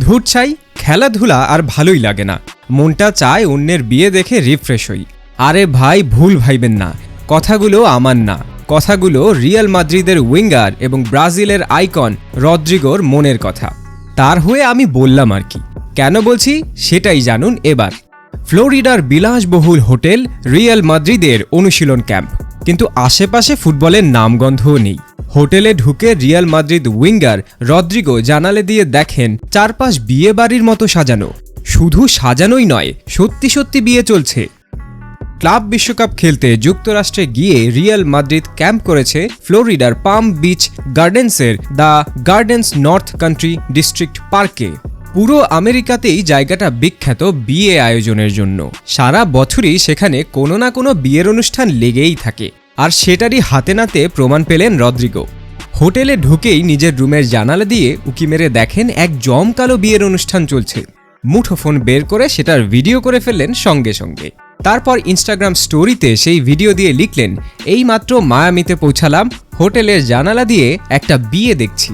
ধূর ছাই, খেলাধুলা আর ভালোই লাগে না। মনটা চায় অন্যের বিয়ে দেখে রিফ্রেশ হই। আরে ভাই, ভুল ভাইবেন না। কথাগুলো আমার না। কথাগুলো রিয়াল মাদ্রিদের উইঙ্গার এবং ব্রাজিলের আইকন রদ্রিগোর মনের কথা। তার হয়ে আমি বললাম আর কি। কেন বলছি? সেটাই জানুন এবার। ফ্লোরিডার বিলাসবহুল হোটেল রিয়াল মাদ্রিদের অনুশীলন ক্যাম্প। কিন্তু আশেপাশে ফুটবলের নামগন্ধও নেই। হোটেলে ঢুকে রিয়াল মাদ্রিদ উইঙ্গার রদ্রিগো জানালে দিয়ে দেখেন, চারপাশ বিয়ে বাড়ির মতো সাজানো। শুধু সাজানোই নয়, সত্যি সত্যি বিয়ে চলছে। ক্লাব বিশ্বকাপ খেলতে যুক্তরাষ্ট্রে গিয়ে রিয়াল মাদ্রিদ ক্যাম্প করেছে ফ্লোরিডার পাম beach গার্ডেন্সের the Gardens North Country District পার্কে। পুরো আমেরিকাতেই জায়গাটা বিখ্যাত বিয়ে আয়োজনের জন্য। সারা বছরই সেখানে কোনো না কোনো বিয়ের অনুষ্ঠান লেগেই থাকে। আর সেটারই হাতে নাতে প্রমাণ পেলেন রদ্রিগো। হোটেলে ঢুকেই নিজের রুমের জানালা দিয়ে উকি মেরে দেখেন এক জমকালো বিয়ের অনুষ্ঠান চলছে। মুঠোফোন বের করে সেটার ভিডিও করে ফেললেন সঙ্গে সঙ্গে। তারপর ইনস্টাগ্রাম স্টোরিতে সেই ভিডিও দিয়ে লিখলেন এই মাত্র মায়ামিতে পৌঁছালাম, হোটেলের জানালা দিয়ে একটা বিয়ে দেখছি।